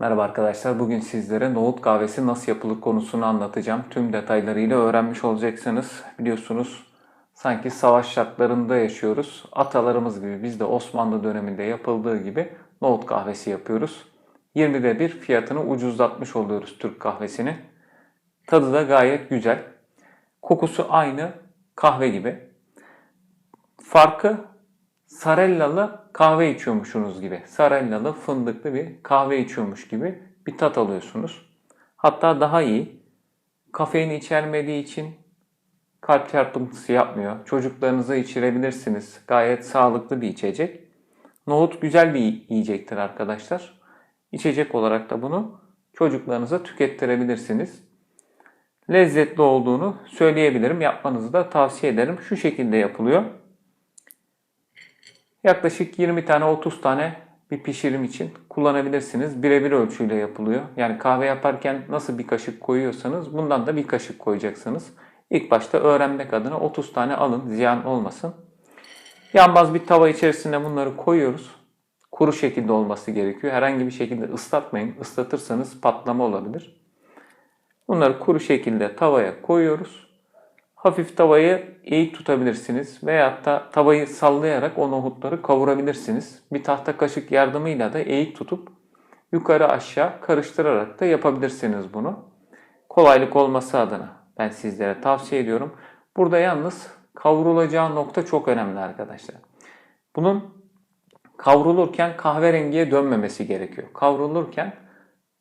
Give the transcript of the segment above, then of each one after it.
Merhaba arkadaşlar. Bugün sizlere nohut kahvesi nasıl yapılır konusunu anlatacağım. Tüm detaylarıyla öğrenmiş olacaksınız. Biliyorsunuz sanki savaş şartlarında yaşıyoruz. Atalarımız gibi biz de Osmanlı döneminde yapıldığı gibi nohut kahvesi yapıyoruz. 20'de bir fiyatını ucuzlatmış oluyoruz Türk kahvesini. Tadı da gayet güzel. Kokusu aynı kahve gibi. Farkı Sarellalı kahve içiyormuşsunuz gibi. Sarellalı fındıklı bir kahve içiyormuş gibi bir tat alıyorsunuz. Hatta daha iyi. Kafein içermediği için kalp çarpıntısı yapmıyor. Çocuklarınıza içirebilirsiniz. Gayet sağlıklı bir içecek. Nohut güzel bir yiyecektir arkadaşlar. İçecek olarak da bunu çocuklarınıza tükettirebilirsiniz. Lezzetli olduğunu söyleyebilirim. Yapmanızı da tavsiye ederim. Şu şekilde yapılıyor. Yaklaşık 20 tane 30 tane bir pişirim için kullanabilirsiniz. Birebir ölçüyle yapılıyor. Yani kahve yaparken nasıl bir kaşık koyuyorsanız bundan da bir kaşık koyacaksınız. İlk başta öğrenmek adına 30 tane alın ziyan olmasın. Yanbaz bir tava içerisine bunları koyuyoruz. Kuru şekilde olması gerekiyor. Herhangi bir şekilde ıslatmayın. Islatırsanız patlama olabilir. Bunları kuru şekilde tavaya koyuyoruz. Hafif tavayı eğik tutabilirsiniz veyahut da tavayı sallayarak o nohutları kavurabilirsiniz. Bir tahta kaşık yardımıyla da eğik tutup yukarı aşağı karıştırarak da yapabilirsiniz bunu. Kolaylık olması adına ben sizlere tavsiye ediyorum. Burada yalnız kavrulacağı nokta çok önemli arkadaşlar. Bunun kavrulurken kahverengiye dönmemesi gerekiyor. Kavrulurken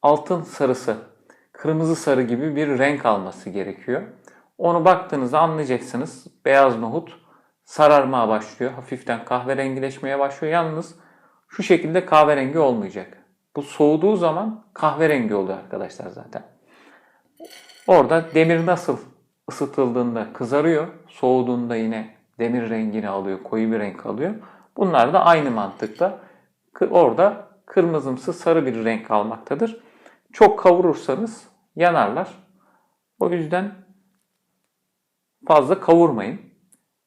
altın sarısı, kırmızı sarı gibi bir renk alması gerekiyor. Onu baktığınızda anlayacaksınız. Beyaz nohut sararmaya başlıyor. Hafiften kahverengileşmeye başlıyor. Yalnız şu şekilde kahverengi olmayacak. Bu soğuduğu zaman kahverengi oluyor arkadaşlar zaten. Orada demir nasıl ısıtıldığında kızarıyor. Soğuduğunda yine demir rengini alıyor. Koyu bir renk alıyor. Bunlar da aynı mantıkta. Orada kırmızımsı sarı bir renk almaktadır. Çok kavurursanız yanarlar. O yüzden fazla kavurmayın.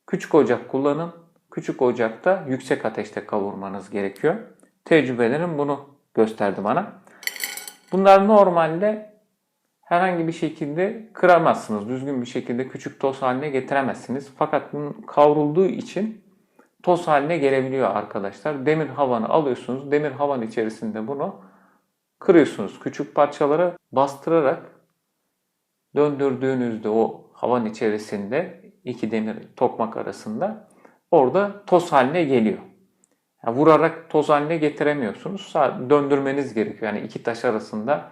Küçük ocak kullanın. Küçük ocakta yüksek ateşte kavurmanız gerekiyor. Tecrübelerim bunu gösterdi bana. Bunlar normalde herhangi bir şekilde kıramazsınız. Düzgün bir şekilde küçük toz haline getiremezsiniz. Fakat bunun kavrulduğu için toz haline gelebiliyor arkadaşlar. Demir havanı alıyorsunuz. Demir havan içerisinde bunu kırıyorsunuz. Küçük parçalara bastırarak döndürdüğünüzde o havan içerisinde iki demir tokmak arasında orada toz haline geliyor. Yani vurarak toz haline getiremiyorsunuz. Döndürmeniz gerekiyor. Yani iki taş arasında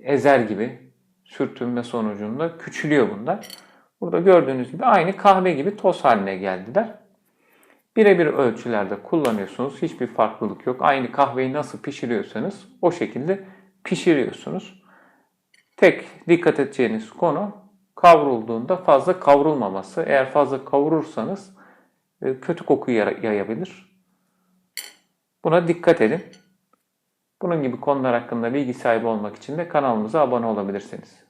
ezer gibi sürtünme sonucunda küçülüyor bunlar. Burada gördüğünüz gibi aynı kahve gibi toz haline geldiler. Birebir ölçülerde kullanıyorsunuz. Hiçbir farklılık yok. Aynı kahveyi nasıl pişiriyorsanız o şekilde pişiriyorsunuz. Tek dikkat edeceğiniz konu kavrulduğunda fazla kavrulmaması. Eğer fazla kavurursanız e, kötü koku yayabilir. Buna dikkat edin. Bunun gibi konular hakkında bilgi sahibi olmak için de kanalımıza abone olabilirsiniz.